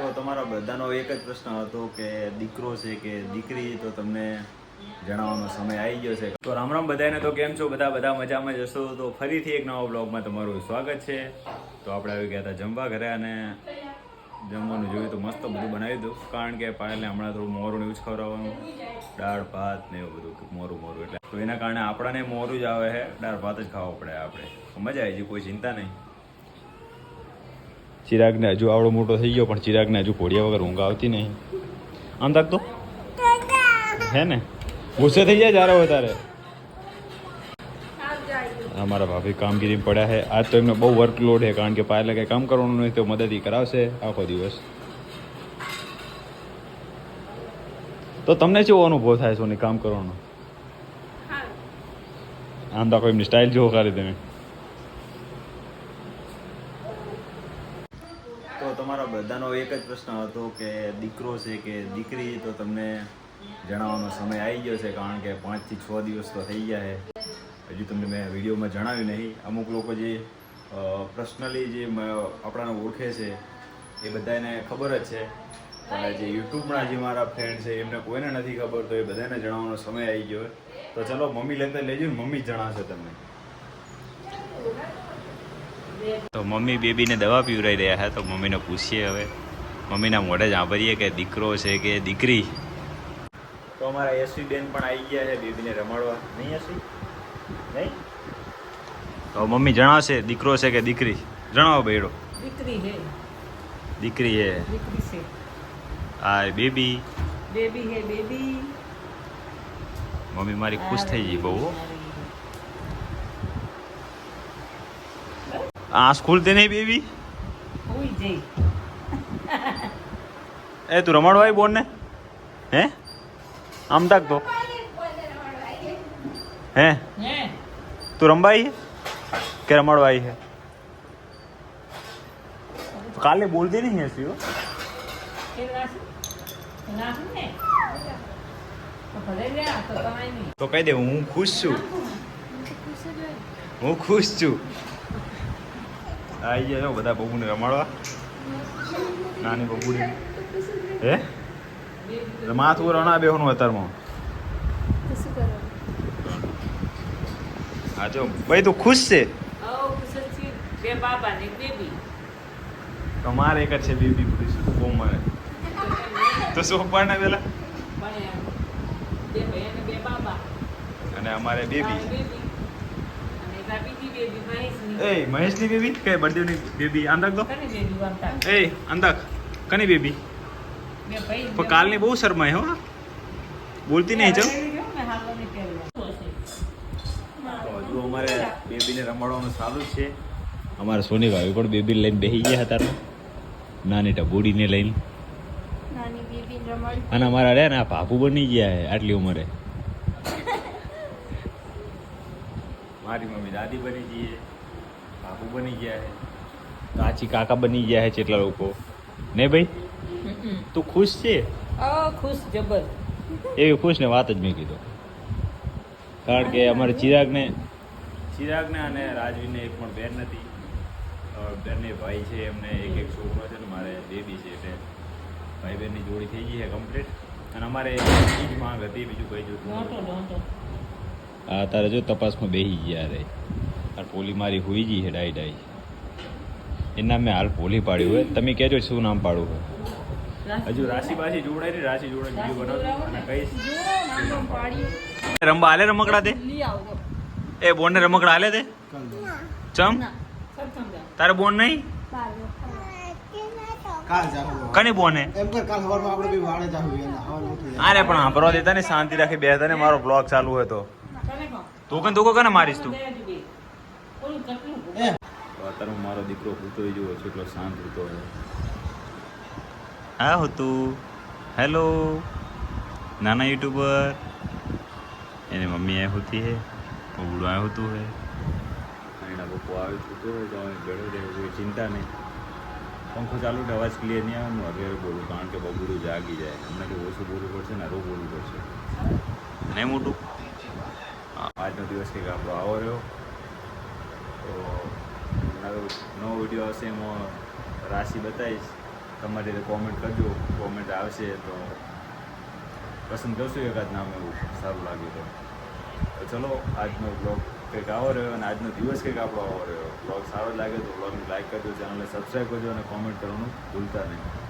તો તમારા બધાનો એક જ પ્રશ્ન હતો કે દીકરો છે કે દીકરી, તો તમને જણાવવાનો સમય આવી ગયો છે. તો રામ રામ બધાને તો કેમ છો? બધા બધા મજામાં જશો તો ફરીથી એક નવા બ્લોગમાં તમારું સ્વાગત છે. તો આપણે આવી ગયા હતા જમવા ઘરે અને જમવાનું જોયું તો મસ્ત બધું બનાવી દઉં કારણ કે પાયલને હમણાં થોડું મોરું એવું જ ખવડાવવાનું. દાળ, ભાત ને એવું બધું, મોરું મોરું. એટલે તો એના કારણે આપણાને મોરું જ આવે છે. દાળ, ભાત જ ખાવા પડે આપણે. મજા આવી જાય કોઈ ચિંતા નહીં. ચિરાગને હજુ આવડો મોટો થઈ ગયો પણ ચિરાગને હજુ ઘોડિયા વગર ઊંઘ આવતી નહીં. આમ તો? હે ને? ગુસ્સે થઈ જાય જ્યારે વધારે અમારા ભાભી કામગીરી પડ્યા છે. આજ તો એમને બહુ વર્કલોડ છે કારણ કે પાયલે કંઈ કામ કરવાનું નહીં તો મદદ કરાવશે આખો દિવસ. તો તમને કેવો અનુભવ થાય છે કામ કરવાનો? આમ તો એમની સ્ટાઇલ જોવો ખાલી તમે. તમારા બધાનો એક જ પ્રશ્ન હતો કે દીકરો છે કે દીકરી, તો તમને જણાવવાનો સમય આવી ગયો છે કારણ કે પાંચથી છ દિવસ તો થઈ ગયા છે. હજુ તમને મેં વિડીયોમાં જણાવ્યું નહીં. અમુક લોકો જે પર્સનલી જે આપણાને ઓળખે છે, એ બધાને ખબર જ છે. પણ જે યુટ્યુબના જે મારા ફ્રેન્ડ છે, એમને કોઈને નથી ખબર, તો એ બધાને જણાવવાનો સમય આવી ગયો તો ચલો, મમ્મી લેતા લેજો મમ્મી જણાવશે તમને. તો મમ્મી બેબીને દવા પીવરાઈ રહ્યા હતા તો મમ્મીને પૂછીએ હવે. મમ્મીના મોઢે જ સાંભળીએ કે દીકરો છે કે દીકરી? તો અમારા યશવી બેન પણ આવી ગયા છે બેબીને રમાડવા. નહીં યશવી? નહીં? તો મમ્મી જણાવશે દીકરો છે કે દીકરી? જણાવો બેડો દીકરી છે દીકરી છે દીકરી છે. આ baby? Baby hey baby. Mummy મારી ખુશ થઈ ગઈ બહુ હો. આંખ ખુલતી નહીં બેબી એ તું રમાડવા આવી બોન ને હે? આમ તાક તો. હે? હે? તું રમવા આવી કે રમાડવા આવી છે? કાલે બોલતી નહીં હો. નહીં. તો કહી દે હું ખુશ છું. હું ખુશ છું. આવી જાય બધા બબુને રમાડવા. નાની બબુને. હે? માથું રણા બેહોનું અત્યારમાં હા જો. ભાઈ તું ખુશ છે? તમારે એક જ છે બેબી ખુશ બહુ મારે? તો શું પેલા? પણ બાબા. અને અમારે બેબી આ બેબી અને એક આ બીજી બેબી મહેશની એ મહેશની બેબી. કે બળદેવની બેબી? આંતક તો એ આંતક કની બેબી? પણ કાલની બહુ શરમાય હો. બોલતી નહીં ચલ. મેં હાલો ને પહેરવા હજુ અમારે બેબીને રમાડવાનું ચાલુ જ છે. અમારા સોની ભાઈ પણ બેબી લઈને બેસી ગયા હતા. નાની ટબુડીને લઈને. નાની બેબી રમાડી. અને અમારા રે ને આ ભાભુ બની ગયા આટલી ઉંમરે. મારી મમ્મી દાદી બની ગઈ છે ભાભુ બની ગયા છે. કાચી કાકા બની ગયા છે કેટલા લોકો? ને ભાઈ? તું ખુશ છે? ખુશ જબર. એવી ખુશ ને વાત જ મેં કીધો. કારણ કે અમારે ચિરાગને ચિરાગને અને રાજવીને એક પણ બેન નથી બંને ભાઈ છે એમને એક એક છોકરો છે ને મારે બેબી છે એટલે ભાઈ બહેનની જોડી થઈ ગઈ છે કમ્પ્લીટ અને અમારે એ જ માંગ હતી બીજું કઈ જોતું હા તારે જો તપાસમાં બેસી ગયા રે. આ પોલી મારી હુઈ ગઈ છે ડાઈ ડાઈ. એના મેં હાલ પોલી પાડ્યું હોય. તમે કહેજો શું નામ પાડવું હોય. હજુ રાશિ પાછી જોડાય ને રાશિ જોડે બીજું બનાવજો અને કહીશ. રમવા હાલે રમકડા દે એ બોન ને રમકડા હાલે દે ચમ? તારે બોન નહીં? કાલ કની બોન? અરે પણ સાંભળવા દેતા ને શાંતિ રાખી બેસતા ને મારો બ્લોગ ચાલુ હોય તો કને તું? કને મારીશ તું અત્યારે હું મારો દીકરો સૂતો જુઓ છું એટલો શાંત હોય હા હતું. હેલો. નાના યુટ્યુબર. એની મમ્મી આ હોતી હે. બબડું આ હોતું હે. એના પપ્પો આવે છૂટો હોય તો અમે બેઠો રહે કોઈ ચિંતા નહીં. પંખો ચાલુ તો અવાજ ક્લિયર નહીં આવે હું હવે બોલું કારણ કે બબડું જાગી જાય. અમને કે ઓછું બોલવું પડશે ને રો બોલવું પડશે. નહીં મોટું? આજનો દિવસ કંઈક આપણો આવો રહ્યો. તો નવો નવો વીડિયો આવશે એમાં રાશિ બતાવીશ. તમારી રીતે કોમેન્ટ કરજો. કોમેન્ટ આવશે તો પસંદ કરશું એકાદ નામ એવું. સારું લાગ્યું તો. ચલો, આજનો બ્લોગ કંઈક આવો રહ્યો અને આજનો દિવસ કંઈક આપણો આવો રહ્યો. બ્લોગ સારો લાગે તો બ્લોગને લાઈક કરજો ચેનલને સબસ્ક્રાઈબ કરજો અને કોમેન્ટ કરવાનું ભૂલતા નહીં.